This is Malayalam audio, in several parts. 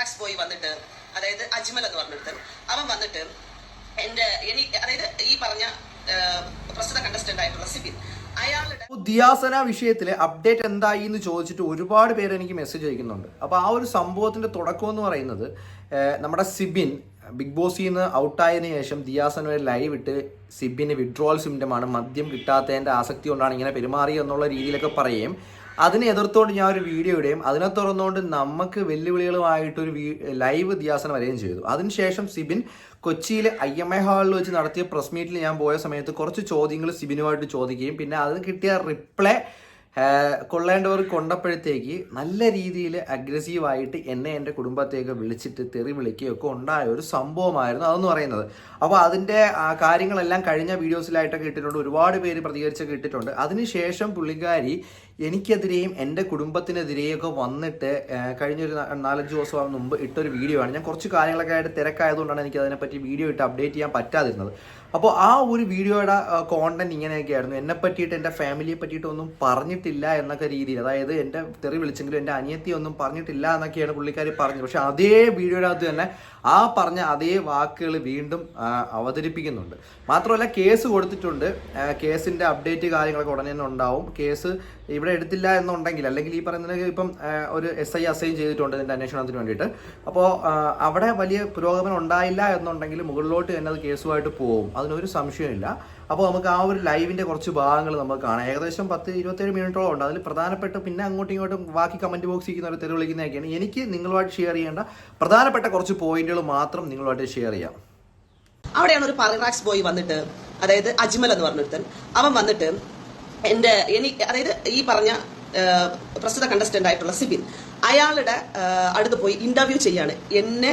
റാക്സ് ബോയ് വന്നിട്ട് അതായത് അജ്മൽ എന്ന് പറഞ്ഞിട്ട് അവൻ വന്നിട്ട് എന്റെ എനി അതായത് ഈ പറഞ്ഞ പ്രസ്തുത കണ്ടസ്റ്റന്റ് ആയിട്ടുള്ള സിബിൻ ദിയാസന വിഷയത്തിൽ അപ്ഡേറ്റ് എന്തായി എന്ന് ചോദിച്ചിട്ട് ഒരുപാട് പേര് എനിക്ക് മെസ്സേജ് അയക്കുന്നുണ്ട്. അപ്പോൾ ആ ഒരു സംഭവത്തിന്റെ തുടക്കം എന്ന് പറയുന്നത് നമ്മുടെ സിബിൻ ബിഗ് ബോസിൽ നിന്ന് ഔട്ടായതിനു ശേഷം ദിയാസന ഒരു ലൈവ് ഇട്ട് സിബിന് വിഡ്രോവൽ സിംറ്റമാണ് മദ്യം കിട്ടാത്തതിന്റെ ആസക്തി കൊണ്ടാണ് ഇങ്ങനെ പെരുമാറിയത് എന്നുള്ള രീതിയിലൊക്കെ പറയുകയും അതിനെ എതിർത്തുകൊണ്ട് ഞാൻ ഒരു വീഡിയോ ഇടുകയും അതിനെ തുറന്നുകൊണ്ട് നമുക്ക് വെല്ലുവിളികളുമായിട്ടൊരു ലൈവ് ധ്യാസനം വരികയും ചെയ്തു. അതിനുശേഷം സിബിൻ കൊച്ചിയിലെ ഐ എം ഐ ഹാളിൽ വെച്ച് നടത്തിയ പ്രസ് മീറ്റിൽ ഞാൻ പോയ സമയത്ത് കുറച്ച് ചോദ്യങ്ങൾ സിബിനുമായിട്ട് ചോദിക്കുകയും പിന്നെ അതിന് കിട്ടിയ റിപ്ലൈ കൊള്ളേണ്ടവർ കൊണ്ടപ്പോഴത്തേക്ക് നല്ല രീതിയിൽ അഗ്രസീവായിട്ട് എന്നെ എന്റെ കുടുംബത്തെയൊക്കെ വിളിച്ചിട്ട് തെറി വിളിക്കുകയൊക്കെ ഉണ്ടായ ഒരു സംഭവമായിരുന്നു അതെന്ന് പറയുന്നത്. അപ്പോൾ അതിന്റെ കാര്യങ്ങളെല്ലാം കഴിഞ്ഞ വീഡിയോസിലായിട്ടൊക്കെ ഇട്ടിട്ടുണ്ട്. ഒരുപാട് പേര് പ്രതികരിച്ചൊക്കെ ഇട്ടിട്ടുണ്ട്. അതിനുശേഷം പുള്ളിക്കാരി എനിക്കെതിരെയും എന്റെ കുടുംബത്തിനെതിരെയൊക്കെ വന്നിട്ട് കഴിഞ്ഞൊരു നാലഞ്ച് ദിവസം മുമ്പ് ഇട്ടൊരു വീഡിയോ ആണ്. ഞാൻ കുറച്ച് കാര്യങ്ങളൊക്കെ ആയിട്ട് തിരക്കായതുകൊണ്ടാണ് എനിക്ക് അതിനെപ്പറ്റി വീഡിയോ ഇട്ട് അപ്ഡേറ്റ് ചെയ്യാൻ പറ്റാതിരുന്നത്. അപ്പോൾ ആ ഒരു വീഡിയോയുടെ കോണ്ടന്റ് ഇങ്ങനെയൊക്കെ ആയിരുന്നു എന്നെ പറ്റിയിട്ട് എന്റെ ഫാമിലിയെ പറ്റിയിട്ട് ഒന്നും പറഞ്ഞിട്ടില്ല എന്നൊക്കെ രീതിയിൽ അതായത് എന്റെ തെറി വിളിച്ചെങ്കിലും എന്റെ അനിയത്തി ഒന്നും പറഞ്ഞിട്ടില്ല എന്നൊക്കെയാണ് പുള്ളിക്കാരി പറഞ്ഞത്. പക്ഷേ അതേ വീഡിയോയുടെ അകത്ത് തന്നെ ആ പറഞ്ഞ അതേ വാക്കുകൾ വീണ്ടും അവതരിപ്പിക്കുന്നുണ്ട്. മാത്രമല്ല കേസ് കൊടുത്തിട്ടുണ്ട്. കേസിന്റെ അപ്ഡേറ്റ് കാര്യങ്ങളൊക്കെ ഉടനെ തന്നെ ഉണ്ടാവും. കേസ് ഇവിടെ എടുത്തില്ല എന്നുണ്ടെങ്കിൽ അല്ലെങ്കിൽ ഈ പറയുന്നത് ഇപ്പം ഒരു എസ് ഐ അസൈൻ ചെയ്തിട്ടുണ്ട് ഇതിന്റെ അന്വേഷണത്തിന് വേണ്ടിയിട്ട്. അപ്പോൾ അവിടെ വലിയ പുരോഗമനം ഉണ്ടായില്ല എന്നുണ്ടെങ്കിൽ മുകളിലോട്ട് തന്നെ അത് കേസുമായിട്ട് പോകും. അതിനൊരു സംശയമില്ല അപ്പോൾ നമുക്ക് ആ ഒരു ലൈവിന്റെ കുറച്ച് ഭാഗങ്ങൾ നമുക്ക് കാണാം. ഏകദേശം പത്ത് ഇരുപത്തേഴ് മിനിറ്റോളം ഉണ്ട്. അതിൽ പ്രധാനപ്പെട്ട പിന്നെ അങ്ങോട്ടും ഇങ്ങോട്ടും ബാക്കി കമന്റ് ബോക്സ് ഇരിക്കുന്നവർ തെറി വിളിക്കുന്നതൊക്കെയാണ്. എനിക്ക് നിങ്ങളുമായിട്ട് ഷെയർ ചെയ്യേണ്ട പ്രധാനപ്പെട്ട കുറച്ച് പോയിന്റുകൾ മാത്രം നിങ്ങളുമായിട്ട് ഷെയർ ചെയ്യാം. അവിടെയാണ് ഒരു പറിറാക്സ് ബോയ് വന്നിട്ട് അതായത് അജ്മൽ എന്ന് പറഞ്ഞൊരുത്തൻ. അവൻ വന്നിട്ട് എന്റെ എനി അതായത് ഈ പറഞ്ഞ പ്രസ്തുത കണ്ടസ്റ്റന്റ് ആയിട്ടുള്ള സിബിൻ അയാളുടെ അടുത്ത് പോയി ഇന്റർവ്യൂ ചെയ്യാണ്. എന്നെ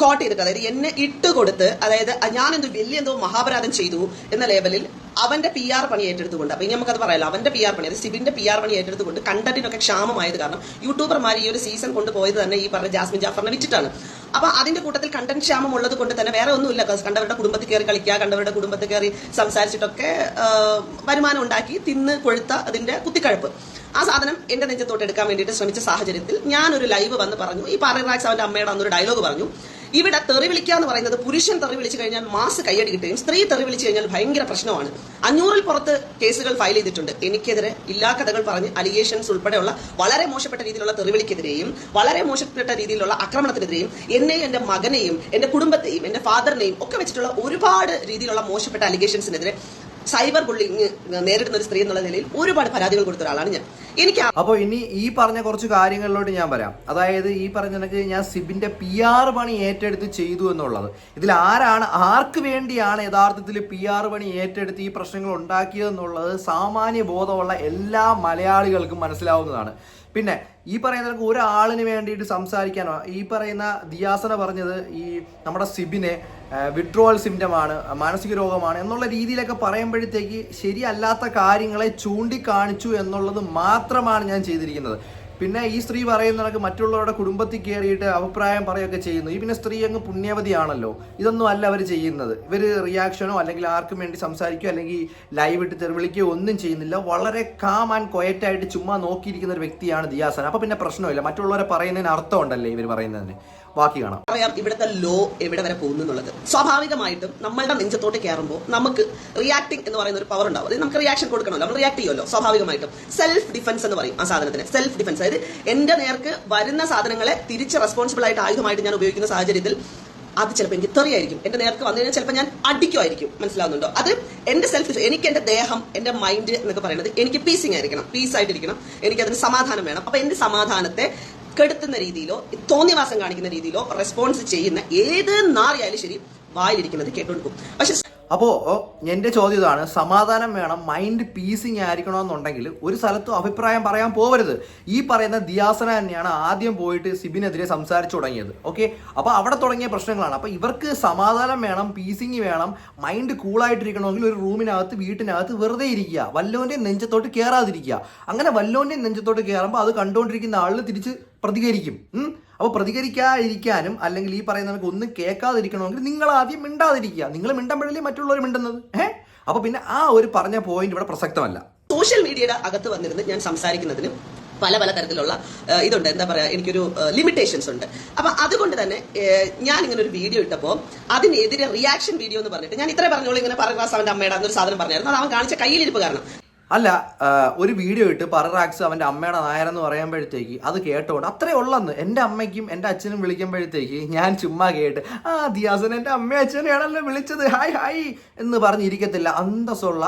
കോട്ട് ചെയ്തിട്ട് അതായത് എന്നെ ഇട്ട് കൊടുത്ത് അതായത് ഞാൻ എന്തോ വലിയ എന്തോ മഹാപരാധം ചെയ്തു എന്ന ലെവലിൽ അവന്റെ പി ആർ പണി ഏറ്റെടുത്തുകൊണ്ട് അപ്പൊ ഇനി നമുക്കത് പറയാലോ അവന്റെ പി ആർ പണി അതായത് സിബിന്റെ പി ആർ പണി ഏറ്റെടുത്തുകൊണ്ട് കണ്ടന്റിനൊക്കെ ക്ഷാമമായത് കാരണം യൂട്യൂബർമാർ ഈ ഒരു സീസൺ കൊണ്ടുപോയത് തന്നെ ഈ പറഞ്ഞ ജാസ്മിൻ ജാഫറിനെ വിറ്റിട്ടാണ്. അപ്പൊ അതിന്റെ കൂട്ടത്തിൽ കണ്ടന്റ് ക്ഷാമം ഉള്ളത് കൊണ്ട് തന്നെ വേറെ ഒന്നുമില്ല കണ്ടവരുടെ കുടുംബത്തിൽ കയറി കളിക്കുക കണ്ടവരുടെ കുടുംബത്തിൽ കയറി സംസാരിച്ചിട്ടൊക്കെ വരുമാനം ഉണ്ടാക്കി തിന്ന് കൊഴുത്ത അതിന്റെ കുത്തിക്കഴപ്പ്. ആ സാധനം എന്റെ നെഞ്ചത്തോട്ട് എടുക്കാൻ വേണ്ടിയിട്ട് ശ്രമിച്ച സാഹചര്യത്തിൽ ഞാനൊരു ലൈവ് വന്ന് പറഞ്ഞു. ഈ പാററാക്സ് അവന്റെ അമ്മയുടെ അന്നൊരു ഡയലോഗ് പറഞ്ഞു. ഇവിടെ തെറി വിളിക്കുക എന്ന് പറയുന്നത് പുരുഷൻ തെറി വിളിച്ചു കഴിഞ്ഞാൽ മാസ് കൈയടി കിട്ടുകയും സ്ത്രീ തെറി വിളിച്ചു കഴിഞ്ഞാൽ ഭയങ്കര പ്രശ്നമാണ്. അഞ്ഞൂറിൽ പുറത്ത് കേസുകൾ ഫയൽ ചെയ്തിട്ടുണ്ട്. എനിക്കെതിരെ ഇല്ലാ കഥകൾ പറഞ്ഞ് അലിഗേഷൻസ് ഉൾപ്പെടെയുള്ള വളരെ മോശപ്പെട്ട രീതിയിലുള്ള തെറിവിളിക്കെതിരെയും വളരെ മോശപ്പെട്ട രീതിയിലുള്ള ആക്രമണത്തിനെതിരെയും എന്നെ എന്റെ മകനെയും എന്റെ കുടുംബത്തെയും എന്റെ ഫാദറിനെയും ഒക്കെ വെച്ചിട്ടുള്ള ഒരുപാട് രീതിയിലുള്ള മോശപ്പെട്ട അലിഗേഷൻസിനെതിരെ സൈബർ ബുള്ളിങ് നേരിടുന്ന ഒരു സ്ത്രീ എന്നുള്ള നിലയിൽ ഒരുപാട് പരാതികൾ കൊടുത്ത ഒരാളാണ് ഞാൻ. എനിക്ക് അപ്പോൾ ഇനി ഈ പറഞ്ഞ കുറച്ച് കാര്യങ്ങളിലോട്ട് ഞാൻ വരാം. അതായത് ഈ പറഞ്ഞ നിനക്ക് ഞാൻ സിബിന്റെ പി ആർ പണി ഏറ്റെടുത്ത് ചെയ്തു എന്നുള്ളത്. ഇതിൽ ആരാണ് ആർക്ക് വേണ്ടിയാണ് യഥാർത്ഥത്തിൽ പി ആർ പണി ഏറ്റെടുത്ത് ഈ പ്രശ്നങ്ങൾ ഉണ്ടാക്കിയതെന്നുള്ളത് സാമാന്യ ബോധമുള്ള എല്ലാ മലയാളികൾക്കും മനസ്സിലാവുന്നതാണ്. പിന്നെ ഈ പറയുന്ന ഒരാളിന് വേണ്ടിയിട്ട് സംസാരിക്കാനോ ഈ പറയുന്ന ദിയാസന പറഞ്ഞത് ഈ നമ്മുടെ സിബിനെ വിഡ്രോവൽ സിംറ്റമാണ് മാനസിക രോഗമാണ് എന്നുള്ള രീതിയിലൊക്കെ പറയുമ്പോഴത്തേക്ക് ശരിയല്ലാത്ത കാര്യങ്ങളെ ചൂണ്ടിക്കാണിച്ചു എന്നുള്ളത് മാത്രമാണ് ഞാൻ ചെയ്തിരിക്കുന്നത്. പിന്നെ ഈ സ്ത്രീ പറയുന്ന കണക്ക് മറ്റുള്ളവരുടെ കുടുംബത്തിൽ കയറിയിട്ട് അഭിപ്രായം പറയുകയൊക്കെ ചെയ്യുന്നു. ഈ പിന്നെ സ്ത്രീ അങ്ങ് പുണ്യവതിയാണല്ലോ ഇതൊന്നും അല്ല അവർ ചെയ്യുന്നത്. ഇവർ റിയാക്ഷനോ അല്ലെങ്കിൽ ആർക്കും വേണ്ടി സംസാരിക്കുകയോ അല്ലെങ്കിൽ ലൈവ് ഇട്ട് തെറിവിളിക്കുകയോ ഒന്നും ചെയ്യുന്നില്ല. വളരെ കാം ആൻഡ് ക്വയറ്റായിട്ട് ചുമ്മാ നോക്കിയിരിക്കുന്ന ഒരു വ്യക്തിയാണ് ദിയാസൻ. അപ്പോൾ പിന്നെ പ്രശ്നമില്ല. മറ്റുള്ളവരെ പറയുന്നതിന് അർത്ഥമുണ്ടല്ലേ ഇവർ പറയുന്നതിന്? ബാക്കി കാണാം. പറയാം ഇവിടുത്തെ ലോ എവിടെ വരെ പോകുന്നു എന്നുള്ളത്. സ്വാഭാവികമായിട്ടും നമ്മളുടെ നെഞ്ചത്തോട്ട് കയറുമ്പോൾ നമുക്ക് റിയാക്ടിങ് എന്ന് പറയുന്ന ഒരു പവർ ഉണ്ടാവും. അതായത് നമുക്ക് റിയാക്ഷൻ കൊടുക്കണമല്ലോ. നമ്മൾ റിയാക്ട് ചെയ്യുമല്ലോ സ്വാഭാവികമായിട്ടും. സെൽഫ് ഡിഫൻസ് എന്ന് പറയും ആ സാധനത്തിന്. സെൽഫ് ഡിഫൻസ് അതായത് എന്റെ നേർക്ക് വരുന്ന സാധനങ്ങളെ തിരിച്ച് റെസ്പോൺസിബിൾ ആയിട്ട് ആയുധമായിട്ട് ഞാൻ ഉപയോഗിക്കുന്ന സാഹചര്യത്തിൽ അത് ചിലപ്പോൾ എനിക്ക് തെറിയായിരിക്കും. എന്റെ നേർക്ക് വന്നു കഴിഞ്ഞാൽ ചിലപ്പോൾ ഞാൻ അടിക്കുമായിരിക്കും. മനസ്സിലാവുന്നുണ്ടോ? അത് എന്റെ സെൽഫ് എനിക്ക് എന്റെ ദേഹം എന്റെ മൈൻഡ് എന്നൊക്കെ പറയുന്നത് എനിക്ക് പീസിങ് ആയിരിക്കണം. പീസ് ആയിട്ടിരിക്കണം. എനിക്ക് അതിന് സമാധാനം വേണം. അപ്പൊ എന്റെ സമാധാനത്തെ കെടുത്തുന്ന രീതിയിലോ തോന്നിവാസം കാണിക്കുന്ന രീതിയിലോ റെസ്പോൺസ് ചെയ്യുന്ന ഏത് നാറിയായാലും ശരി വായിലിരിക്കുന്നത് കേട്ടുകൊടുക്കും. പോകും പക്ഷെ അപ്പോൾ എന്റെ ചോദ്യം ഇതാണ്. സമാധാനം വേണം മൈൻഡ് പീസിങ് ആയിരിക്കണമെന്നുണ്ടെങ്കിൽ ഒരു സ്ഥലത്തും അഭിപ്രായം പറയാൻ പോവരുത്. ഈ പറയുന്ന ദിയാസന തന്നെയാണ് ആദ്യം പോയിട്ട് സിബിനെതിരെ സംസാരിച്ചു തുടങ്ങിയത്. ഓക്കെ? അപ്പോൾ അവിടെ തുടങ്ങിയ പ്രശ്നങ്ങളാണ്. അപ്പോൾ ഇവർക്ക് സമാധാനം വേണം പീസിങ് വേണം മൈൻഡ് കൂളായിട്ടിരിക്കണമെങ്കിൽ ഒരു റൂമിനകത്ത് വീട്ടിനകത്ത് വെറുതെ ഇരിക്കുക. വല്ലോന്റെ നെഞ്ചത്തോട്ട് കയറാതിരിക്കുക അങ്ങനെ വല്ലോന്റെ നെഞ്ചത്തോട്ട് കയറുമ്പോൾ അത് കണ്ടുകൊണ്ടിരിക്കുന്ന ആളിൽ തിരിച്ച് പ്രതികരിക്കും. അപ്പോൾ പ്രതികരിക്കാതിരിക്കാനും അല്ലെങ്കിൽ ഈ പറയുന്നവർക്ക് ഒന്നും കേൾക്കാതിരിക്കണമെങ്കിൽ നിങ്ങൾ ആദ്യം മിണ്ടാതിരിക്കുക. നിങ്ങൾ മിണ്ടുമ്പോഴല്ലേ മറ്റുള്ളവർ മിണ്ടുന്നത്? ഏഹ് അപ്പോൾ പിന്നെ ആ ഒരു പറഞ്ഞ പോയിന്റ് ഇവിടെ പ്രസക്തമല്ല. സോഷ്യൽ മീഡിയയുടെ അകത്ത് വന്നിരുന്ന് ഞാൻ സംസാരിക്കുന്നതിന് പല പല തരത്തിലുള്ള ഇതുണ്ട്. എന്താ പറയാ എനിക്കൊരു ലിമിറ്റേഷൻസ് ഉണ്ട്. അപ്പൊ അതുകൊണ്ട് തന്നെ ഞാൻ ഇങ്ങനെ ഒരു വീഡിയോ ഇട്ടപ്പോൾ അതിനെതിരെ റിയാക്ഷൻ വീഡിയോ എന്ന് പറഞ്ഞിട്ട് ഞാൻ ഇത്രേ പറഞ്ഞോളൂ ഇങ്ങനെ പറയുന്ന അവന്റെ അമ്മയുടെ അന്നൊരു സാധനം പറഞ്ഞായിരുന്നു. അത് അവൻ കാണിച്ച കയ്യിലിരിപ്പ് കാരണം. അല്ല ഒരു വീഡിയോ ഇട്ട് പററാക്സ് അവന്റെ അമ്മയുടെ നായരെന്ന് പറയുമ്പോഴത്തേക്ക് അത് കേട്ടോണ്ട് അത്രേ ഉള്ളന്ന്. എന്റെ അമ്മയ്ക്കും എന്റെ അച്ഛനും വിളിക്കുമ്പോഴത്തേക്ക് ഞാൻ ചുമ്മാ കേട്ട് ആ ദിയാസൻ എന്റെ അമ്മയും അച്ഛനെയാണല്ലോ വിളിച്ചത്. ഹായ് ഹായ് എന്ന് പറഞ്ഞിരിക്കത്തില്ല. അന്തസ്സുള്ള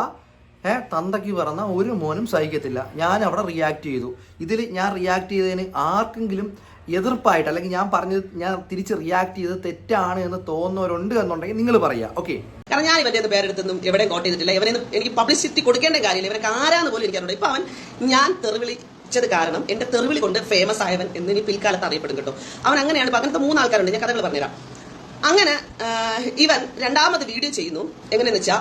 ഏ തന്തയ്ക്ക് പറഞ്ഞ ഒരു മോനും സഹിക്കത്തില്ല. ഞാൻ അവിടെ റിയാക്ട് ചെയ്തു. ഇതിൽ ഞാൻ റിയാക്ട് ചെയ്തതിന് ആർക്കെങ്കിലും എതിർപ്പായിട്ട് അല്ലെങ്കിൽ ഞാൻ പറഞ്ഞത് ഞാൻ തിരിച്ച് റിയാക്ട് ചെയ്തത് തെറ്റാണ് എന്ന് തോന്നുന്നവരുണ്ട് എന്നുണ്ടെങ്കിൽ നിങ്ങൾ പറയുക. ഓക്കെ കാരണം ഞാൻ ഇവന്റെ പേരെടുത്തൊന്നും എവിടെയും കോട്ട് ചെയ്തിട്ടില്ല. ഇവനെ എനിക്ക് പബ്ലിസിറ്റി കൊടുക്കേണ്ട കാര്യമില്ല. ഇവനൊക്കെ ആരാന്ന് പോലും എനിക്കറിയില്ല ഇപ്പൊ അവൻ ഞാൻ തെറിവിളിച്ചത് കാരണം എന്റെ തെറിവിളി കൊണ്ട് ഫേമസ് ആയവൻ എന്ന് ഇനി പിൽക്കാലത്ത് അറിയപ്പെടും കേട്ടോ. അവൻ അങ്ങനെയാണ്. അങ്ങനത്തെ മൂന്ന് ആൾക്കാരുണ്ട് ഞാൻ കഥകൾ പറഞ്ഞുതരാം. അങ്ങനെ ഇവൻ രണ്ടാമത് വീഡിയോ ചെയ്യുന്നു. എങ്ങനെയെന്ന് വെച്ചാൽ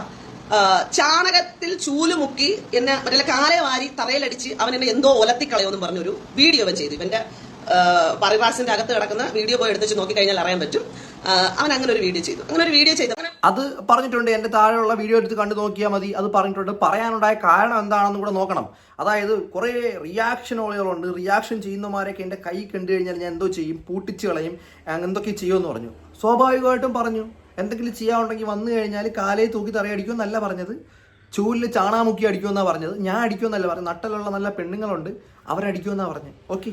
ചാണകത്തിൽ ചൂലുമുക്കി എന്നെ മറ്റേ കാലെ വാരി തറയിലടിച്ച് അവൻ എന്നെ എന്തോ ഒലത്തിക്കളയോന്നും പറഞ്ഞൊരു വീഡിയോ അവൻ ചെയ്തു. ഇവന്റെ പരിവാസിന്റെ അകത്ത് കിടക്കുന്ന വീഡിയോ പോയി എടുത്ത് നോക്കി കഴിഞ്ഞാൽ അറിയാൻ പറ്റും. അവൻ അങ്ങനെ ഒരു വീഡിയോ ചെയ്തു. അങ്ങനെ ഒരു വീഡിയോ ചെയ്തു അത് പറഞ്ഞിട്ടുണ്ട് എന്റെ താഴെയുള്ള വീഡിയോ എടുത്ത് കണ്ടു നോക്കിയാൽ മതി. അത് പറഞ്ഞിട്ടുണ്ട് പറയാനുണ്ടായ കാരണം എന്താണെന്ന് കൂടെ നോക്കണം. അതായത് കുറേ റിയാക്ഷൻ ഓളുകളുണ്ട്. റിയാക്ഷൻ ചെയ്യുന്നവരൊക്കെ എന്റെ കൈ കണ്ടു കഴിഞ്ഞാൽ ഞാൻ എന്തോ ചെയ്യും? പൂട്ടിച്ച് കളയും. എന്തൊക്കെ ചെയ്യുമെന്ന് പറഞ്ഞു. സ്വാഭാവികമായിട്ടും പറഞ്ഞു. എന്തെങ്കിലും ചെയ്യാനുണ്ടെങ്കിൽ വന്നു കഴിഞ്ഞാൽ കാലേ തൂക്കി തറയടിക്കുമെന്നല്ല പറഞ്ഞത്. ചൂലിൽ ചാണാമുക്കി അടിക്കുമെന്നാണ് പറഞ്ഞത്. ഞാൻ അടിക്കുമെന്നല്ല പറഞ്ഞത്. നട്ടലുള്ള നല്ല പെണ്ണുങ്ങളുണ്ട് അവരടിക്കുമെന്നാണ് പറഞ്ഞത്. ഓക്കെ?